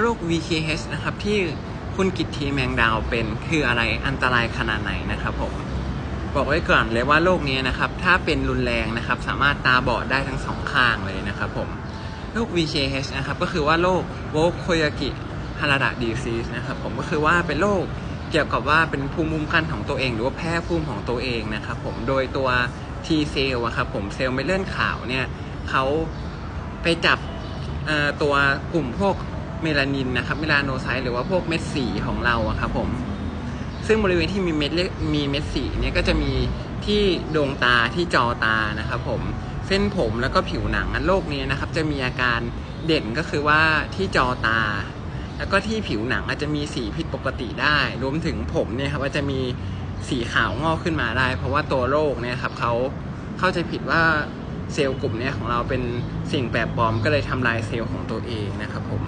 โรค VKH นะครับ ที่คุณกิตทีแมงดาวเป็นคืออะไรอันตรายขนาดไหนนะครับผมบอกไว้ก่อนเลยว่าโรคนี้นะครับ ถ้าเป็นรุนแรงนะครับ สามารถตาบอดได้ทั้งสองข้างเลยนะครับผมโรค VKH นะครับ ก็คือว่าโรคโวโคยากิฮาราดะดีซีสนะครับผมก็คือว่าเป็นโรคเกี่ยวกับว่าเป็นภูมิคุ้มกันของตัวเอง หรือว่าแพ้ภูมิของตัวเองนะครับผมโดยตัว T เซลล์อะครับผมเซลล์เม็ดเลือดขาวเนี่ยเขาไปจับตัวกลุ่มพวก เมลานินนะครับเมลานโนไซต์หรือว่าพวกเม็ดสีของเราอะครับผมซึ่งบริเวณที่มีเม็ดเลือดมีเม็ดสีเนี่ยก็จะมีที่ดวงตาที่จอตานะครับผมเส้นผมแล้วก็ผิวหนังอันโรคนี้นะครับ จะมีอาการเด่นก็คือว่าที่จอตา แล้วก็ที่ผิวหนังอาจจะมีสีผิดปกติได้ รวมถึงผมเนี่ยครับว่าจะมีสีขาวงอกขึ้นมาได้ เพราะว่าตัวโรคเนี่ยครับเขาเข้าใจผิดว่าเซลล์กลุ่มเนี้ของเราเป็นสิ่งแปลกปลอมก็เลยทำลายเซลล์ของตัวเองนะครับผม